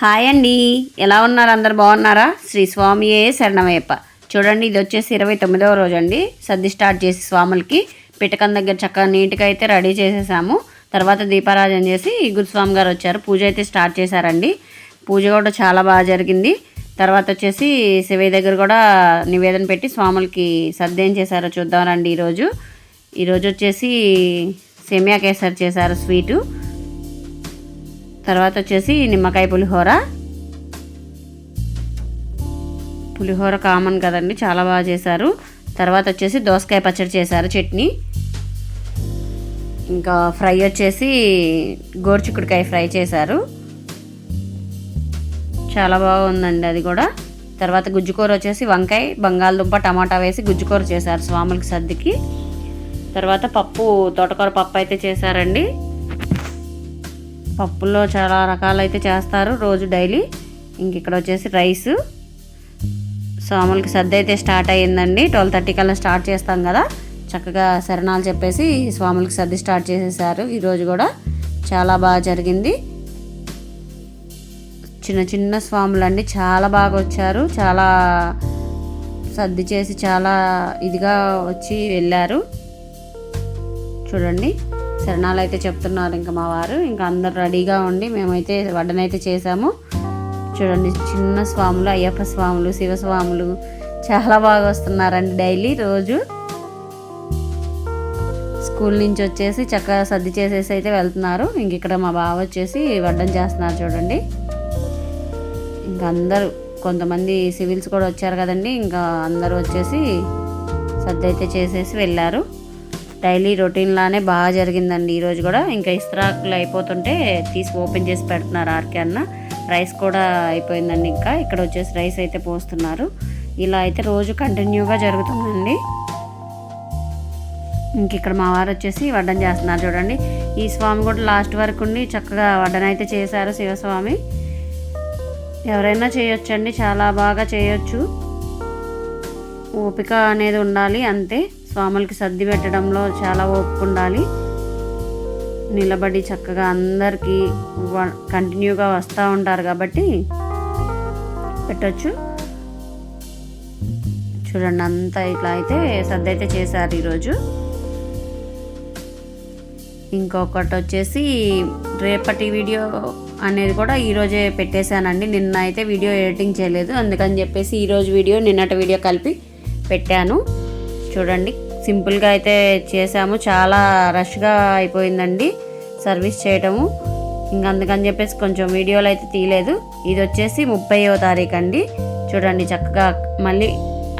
Hi అండి. ఎలా ఉన్నారు? అందరు బాగున్నారా? శ్రీ స్వామియే శరణమయ్యప్ప. చూడండి ఇది వచ్చేసి ఇరవై తొమ్మిదవ రోజు అండి సర్ది స్టార్ట్ చేసి స్వాములకి పిటకం దగ్గర చక్కగా నీట్గా అయితే రెడీ చేసేసాము. తర్వాత దీపారాజన చేసి గురుస్వామి గారు వచ్చారు. పూజ అయితే స్టార్ట్ చేశారండి. పూజ కూడా చాలా బాగా జరిగింది. తర్వాత వచ్చేసి శివయ్య దగ్గర కూడా నివేదన పెట్టి స్వాములకి సర్ది ఏం చేశారో చూద్దామండి ఈరోజు. ఈరోజు వచ్చేసి సెమియా కేసరి చేశారు స్వీటు. తర్వాత వచ్చేసి నిమ్మకాయ పులిహోర. పులిహోర కామన్ కదండి చాలా బాగా చేశారు. తర్వాత వచ్చేసి దోసకాయ పచ్చడి చేశారు చట్నీ. ఇంకా ఫ్రై వచ్చేసి గోరుచిక్కుడుకాయ ఫ్రై చేశారు. చాలా బాగుందండి అది కూడా. తర్వాత గుజ్జుకూర వచ్చేసి వంకాయ బంగాళదుంప టమాటా వేసి గుజ్జుకూర చేశారు స్వాములకి సర్దికి తర్వాత పప్పు తోటకూర పప్పు అయితే చేశారండి. పప్పుల్లో చాలా రకాలు అయితే చేస్తారు రోజు డైలీ. ఇంక ఇక్కడ వచ్చేసి రైస్. స్వాములకి సర్ది అయితే స్టార్ట్ అయ్యిందండి. ట్వెల్వ్ థర్టీ కల్లా స్టార్ట్ చేస్తాం కదా. చక్కగా శరణాలు చెప్పేసి స్వాములకి సర్ది స్టార్ట్ చేసేసారు. ఈరోజు కూడా చాలా బాగా జరిగింది. చిన్న చిన్న స్వాములండి చాలా బాగా వచ్చారు. చాలా సర్ది చేసి చాలా ఇదిగా వచ్చి వెళ్ళారు. చూడండి. శరణాలు అయితే చెప్తున్నారు ఇంకా మా వారు. ఇంకా అందరు రెడీగా ఉండి మేమైతే వడ్డనైతే చేసాము చూడండి చిన్న స్వాములు అయ్యప్ప స్వాములు శివస్వాములు చాలా బాగా వస్తున్నారండి డైలీ రోజు. స్కూల్ నుంచి వచ్చేసి చక్కగా సర్ది చేసేసి అయితే వెళ్తున్నారు. ఇంక ఇక్కడ మా బావ వచ్చేసి వడ్డం చేస్తున్నారు చూడండి. ఇంకా అందరూ కొంతమంది సివిల్స్ కూడా వచ్చారు కదండి. ఇంకా అందరూ వచ్చేసి సర్ది అయితే చేసేసి వెళ్ళారు. డైలీ రొటీన్లానే బాగా జరిగిందండి. ఈరోజు కూడా ఇంకా ఇస్త్రాకులు అయిపోతుంటే తీసి ఓపెన్ చేసి పెడుతున్నారు ఆర్కే అన్న. రైస్ కూడా అయిపోయిందండి ఇంకా. ఇక్కడ వచ్చేసి రైస్ అయితే పోస్తున్నారు. ఇలా అయితే రోజు కంటిన్యూగా జరుగుతుందండి. ఇంక ఇక్కడ మా వారు వచ్చేసి వడ్డం చేస్తున్నారు చూడండి. ఈ స్వామి కూడా లాస్ట్ వరకు ఉండి చక్కగా వడ్డన అయితే చేశారు శివస్వామి. ఎవరైనా చేయొచ్చండి చాలా బాగా చేయొచ్చు. ఓపిక అనేది ఉండాలి అంతే. స్వాములకి సర్ది పెట్టడంలో చాలా ఓపిక ఉండాలి. నిలబడి చక్కగా అందరికీ కంటిన్యూగా వస్తూ ఉంటారు కాబట్టి పెట్టచ్చు. చూడండి అంతా ఇట్లా అయితే సర్ది అయితే చేశారు ఈరోజు. ఇంకొకటి వచ్చేసి రేపటి వీడియో అనేది కూడా ఈరోజే పెట్టేశానండి. నిన్న అయితే వీడియో ఎడిటింగ్ చేయలేదు. అందుకని చెప్పేసి ఈరోజు వీడియో నిన్నటి వీడియో కలిపి పెట్టాను. చూడండి. సింపుల్గా అయితే చేసాము చాలా రష్గా అయిపోయిందండి సర్వీస్ చేయటము. ఇంకా అందుకని చెప్పేసి కొంచెం వీడియోలు అయితే తీయలేదు. ఇది వచ్చేసి ముప్పైవ తారీఖు అండి చూడండి చక్కగా మళ్ళీ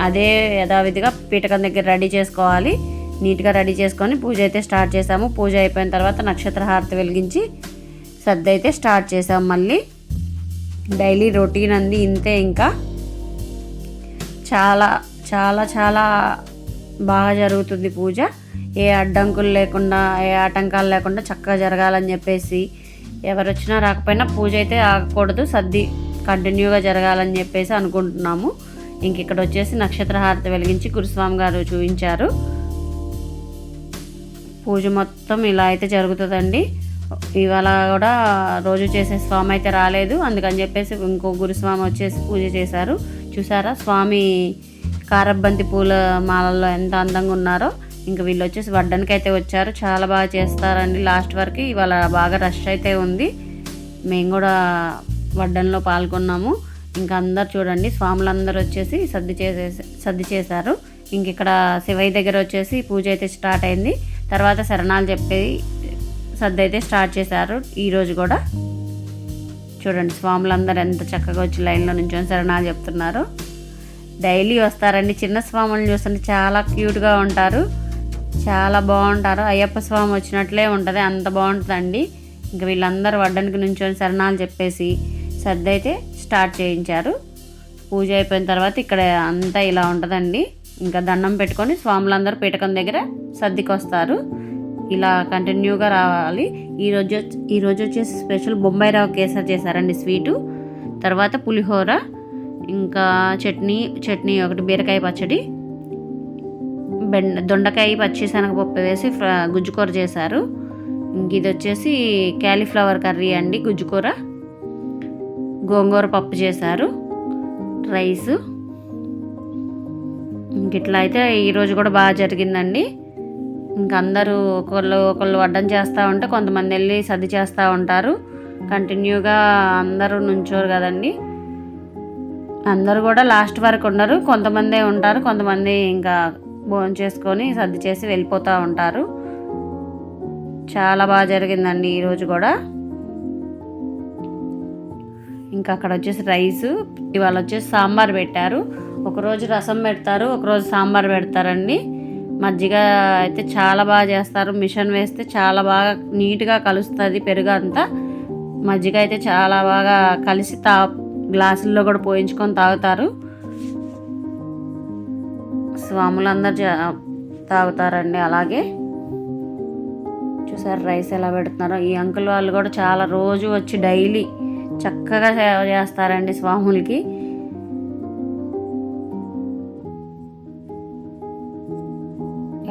అదే యథావిధిగా పీటకం దగ్గర రెడీ చేసుకోవాలి. నీట్గా రెడీ చేసుకొని పూజ అయితే స్టార్ట్ చేసాము పూజ అయిపోయిన తర్వాత నక్షత్ర హారతి వెలిగించి సర్ది అయితే స్టార్ట్ చేసాం మళ్ళీ. డైలీ రొటీన్ అంది ఇంతే ఇంకా. చాలా చాలా చాలా బాగా జరుగుతుంది పూజ. ఏ అడ్డంకులు లేకుండా ఏ ఆటంకాలు లేకుండా చక్కగా జరగాలని చెప్పేసి ఎవరు వచ్చినా రాకపోయినా పూజ అయితే ఆగకూడదు. సర్ది కంటిన్యూగా జరగాలని చెప్పేసి అనుకుంటున్నాము. ఇంక ఇక్కడ వచ్చేసి నక్షత్ర హారతి వెలిగించి గురుస్వామి గారు చూపించారు. పూజ మొత్తం ఇలా అయితే జరుగుతుందండి. ఇవాళ కూడా రోజు చేసే స్వామి అయితే రాలేదు. అందుకని చెప్పేసి ఇంకో గురుస్వామి వచ్చేసి పూజ చేశారు. చూసారా? స్వామి కారబ్బంతి పూల మాలల్లో ఎంత అందంగా ఉన్నారో ఇంకా వీళ్ళు వచ్చేసి వడ్డానికి అయితే వచ్చారు. చాలా బాగా చేస్తారండి. లాస్ట్ వరకు ఇవాళ బాగా రష్ అయితే ఉంది. మేము కూడా వడ్డంలో పాల్గొన్నాము. ఇంకా అందరు చూడండి స్వాములందరూ వచ్చేసి సర్ది చేసేసి సర్ది చేశారు. ఇంక ఇక్కడ శివయ్య దగ్గర వచ్చేసి పూజ అయితే స్టార్ట్ అయింది. తర్వాత శరణాలు చెప్పి సర్ది అయితే స్టార్ట్ చేశారు ఈరోజు కూడా. చూడండి స్వాములందరూ ఎంత చక్కగా వచ్చి లైన్లో నుంచొని శరణాలు చెప్తున్నారు. డైలీ వస్తారండి. చిన్న స్వాములను చూస్తుంటే చాలా క్యూట్గా ఉంటారు. చాలా బాగుంటారు. అయ్యప్ప స్వామి వచ్చినట్లే ఉంటుంది. అంత బాగుంటుందండి. ఇంకా వీళ్ళందరూ వడ్డానికి నుంచొని శరణాలు చెప్పేసి సర్ది అయితే స్టార్ట్ చేయించారు. పూజ అయిపోయిన తర్వాత ఇక్కడ అంతా ఇలా ఉంటుందండి. ఇంకా దండం పెట్టుకొని స్వాములందరూ పీటకం దగ్గర సర్దికి వస్తారు ఇలా కంటిన్యూగా రావాలి. ఈరోజు ఈరోజు వచ్చేసి స్పెషల్ బొంబాయి రవ్వ కేసర్ చేశారండి స్వీటు. తర్వాత పులిహోర ఇంకా చట్నీ చట్నీ ఒకటి బీరకాయ పచ్చడి బెండ దొండకాయ పచ్చి శనగపప్పు వేసి ఫ్ర- గుజ్జుకూర చేశారు. ఇంక ఇది వచ్చేసి క్యాలీఫ్లవర్ కర్రీ అండి గుజ్జుకూర. గోంగూర పప్పు చేశారు రైసు. ఇంక ఇట్లా అయితే ఈరోజు కూడా బాగా జరిగిందండి. ఇంక అందరూ ఒకళ్ళు ఒకళ్ళు వడ్డం చేస్తూ ఉంటే కొంతమంది వెళ్ళి సర్ది చేస్తూ ఉంటారు. కంటిన్యూగా అందరూ నుంచోరు కదండి. అందరూ కూడా లాస్ట్ వరకు ఉండరు. కొంతమందే ఉంటారు. కొంతమంది ఇంకా భోజనం చేసుకొని సర్ది చేసి వెళ్ళిపోతూ ఉంటారు. చాలా బాగా జరిగిందండి ఈరోజు కూడా. ఇంకా అక్కడ వచ్చేసి రైస్ ఇవాళ వచ్చేసి సాంబార్ పెట్టారు. ఒకరోజు రసం పెడతారు ఒకరోజు సాంబార్ పెడతారండి. మజ్జిగ అయితే చాలా బాగా చేస్తారు. మిషన్ వేస్తే చాలా బాగా నీట్గా కలుస్తుంది పెరుగు అంతా మజ్జిగ అయితే చాలా బాగా కలిసి తా గ్లాసుల్లో కూడా పోయించుకొని తాగుతారు. స్వాములందరూ తాగుతారండి అలాగే. చూసారు రైస్ ఎలా పెడుతున్నారో? ఈ అంకుల్ వాళ్ళు కూడా చాలా రోజు వచ్చి డైలీ చక్కగా సేవ చేస్తారండి స్వాములకి.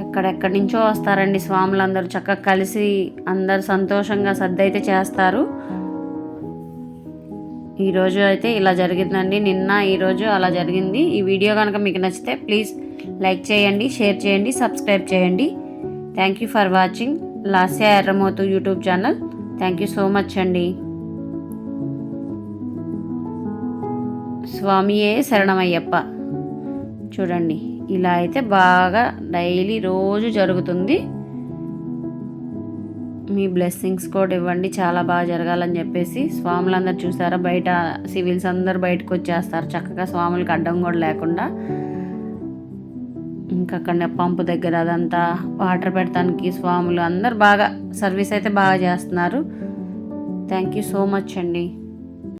ఎక్కడెక్కడి నుంచో వస్తారండి స్వాములందరూ. చక్కగా కలిసి అందరు సంతోషంగా సర్ది అయితే చేస్తారు. ఈరోజు అయితే ఇలా జరిగిందండి. నిన్న ఈరోజు అలా జరిగింది. ఈ వీడియో కనుక మీకు నచ్చితే ప్లీజ్ లైక్ చేయండి షేర్ చేయండి సబ్స్క్రైబ్ చేయండి. Thank you for watching Lasya Erramothu YouTube channel. Thank you so much అండి. స్వామియే శరణమయ్యప్ప. చూడండి ఇలా అయితే బాగా డైలీ రోజు జరుగుతుంది. మీ బ్లెస్సింగ్స్ కూడా ఇవ్వండి. చాలా బాగా జరగాలని చెప్పేసి స్వాములందరూ చూసారా? బయట సివిల్స్ అందరు బయటకు వచ్చేస్తారు. చక్కగా స్వాములకి అడ్డం కూడా లేకుండా. ఇంకా అక్కడ పంపు దగ్గర అదంతా వాటర్ పెట్టడానికి స్వాములు అందరు బాగా సర్వీస్ అయితే బాగా చేస్తున్నారు. థ్యాంక్ యూ సో మచ్ అండి.